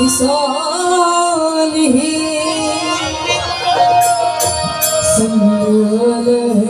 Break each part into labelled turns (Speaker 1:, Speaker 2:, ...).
Speaker 1: خصاله سنبله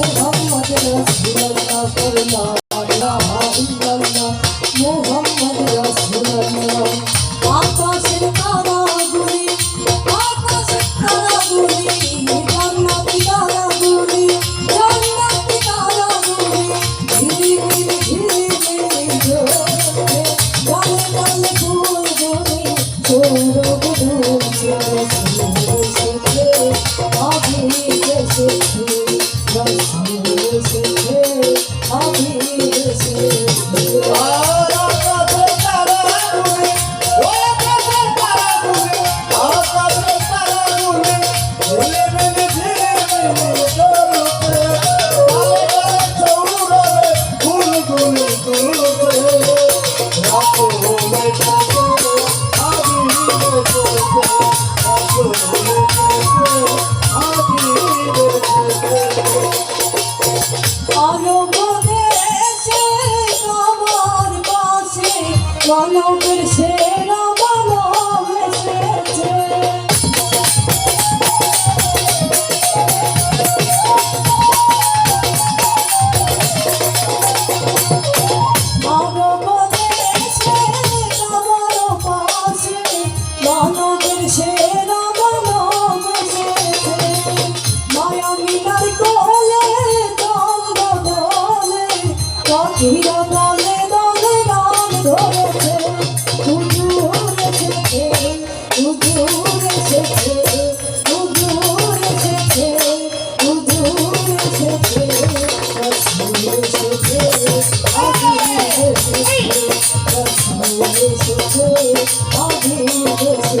Speaker 1: Muhammad Rasulullah Sallallahu Alaihi Wasallam Não. Adhir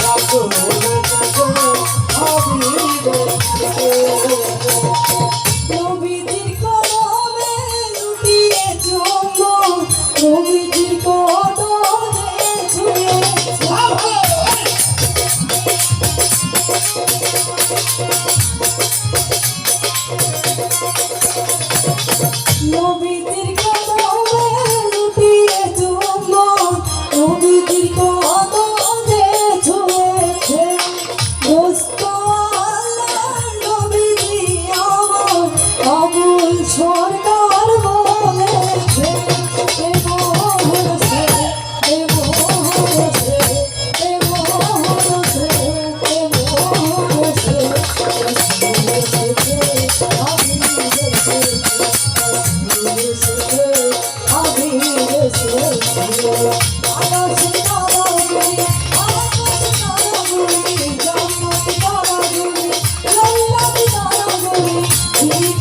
Speaker 1: Thank you.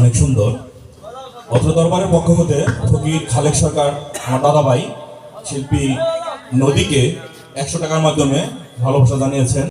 Speaker 2: অনেক সুন্দর। অত্র দরবারের পক্ষ হতে ফকির খালেক সরকার, আমার দাদা ভাই শিল্পী নদীকে একশো টাকার মাধ্যমে ভালোবাসা জানিয়েছেন।